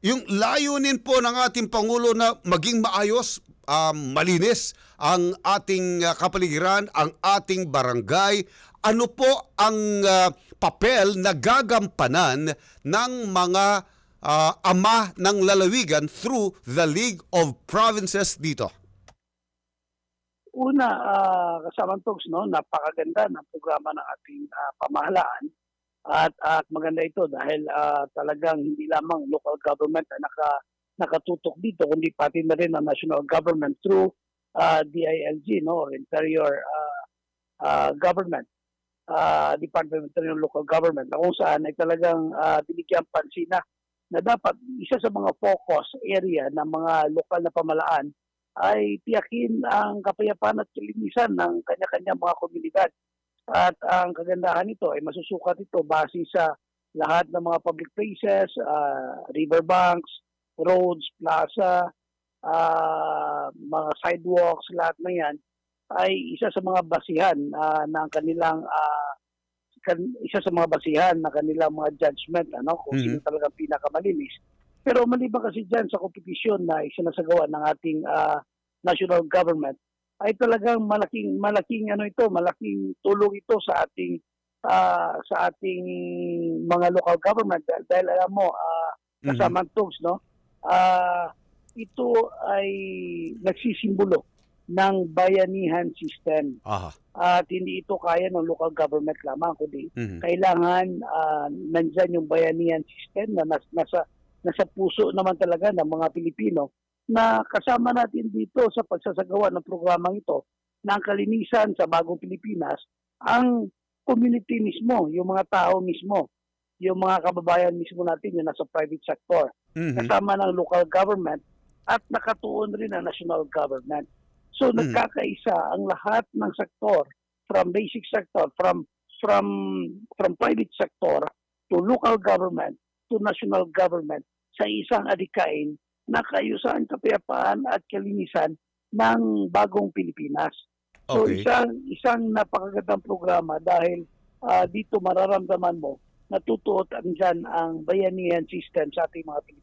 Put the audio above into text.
yung layunin po ng ating Pangulo na maging maayos, um, malinis ang ating uh, kapaligiran, ang ating barangay. Ano po ang uh, papel na gagampanan ng mga uh, ama ng lalawigan through the League of Provinces dito? Una, uh, kasamang talks, no, napakaganda ng programa ng ating ah, pamahalaan. At, at maganda ito dahil ah, talagang hindi lamang local government na naka, nakatutok dito, kundi pati na rin ang national government through ah, DILG, no, or Interior ah, ah, Government, ah, Department of Interior Local Government, na kung saan ay talagang uh, binigyan pansin na na dapat isa sa mga focus area ng mga lokal na pamalaan ay tiyakin ang kapayapaan at kalinisan ng kanya-kanya mga komunidad. At ang kagandahan nito ay masusukat ito base sa lahat ng mga public places, ah, riverbanks, roads, plaza, ah, mga sidewalks, lahat na yan ay isa sa mga basihan ah, ng kanilang ah, kan- isa sa mga basihan na kanilang mga judgment ano kung Mhm. sino talaga pinakamalinis. Pero maliban kasi dyan sa kompetisyon na isinasagawa ng ating ah, national government, ay talagang malaking malaking ano ito, malaking tulong ito sa ating ah, sa ating mga local government dahil, dahil alam mo Mhm. kasama tools no. Ah, ito ay nagsisimbolo ng bayanihan system Aha. at hindi ito kaya ng local government lamang kundi Mhm. kailangan ah, nandyan yung bayanihan system na nas, nasa nasa puso naman talaga ng mga Pilipino na kasama natin dito sa pagsasagawa ng programang ito ng kalinisan sa bagong Pilipinas ang community mismo, yung mga tao mismo, yung mga kababayan mismo natin yung nasa private sector Mhm. kasama ng local government at nakatuon rin ang national government. So Mm. nagkakaisa ang lahat ng sektor from basic sector from from from private sector to local government to national government sa isang adikain na kaayusan, kapayapaan at kalinisan ng bagong Pilipinas. So Okay. isang isang napakagandang programa dahil ah, dito mararamdaman mo natutuot andyan ang bayanihan system sa ating mga Pilipino.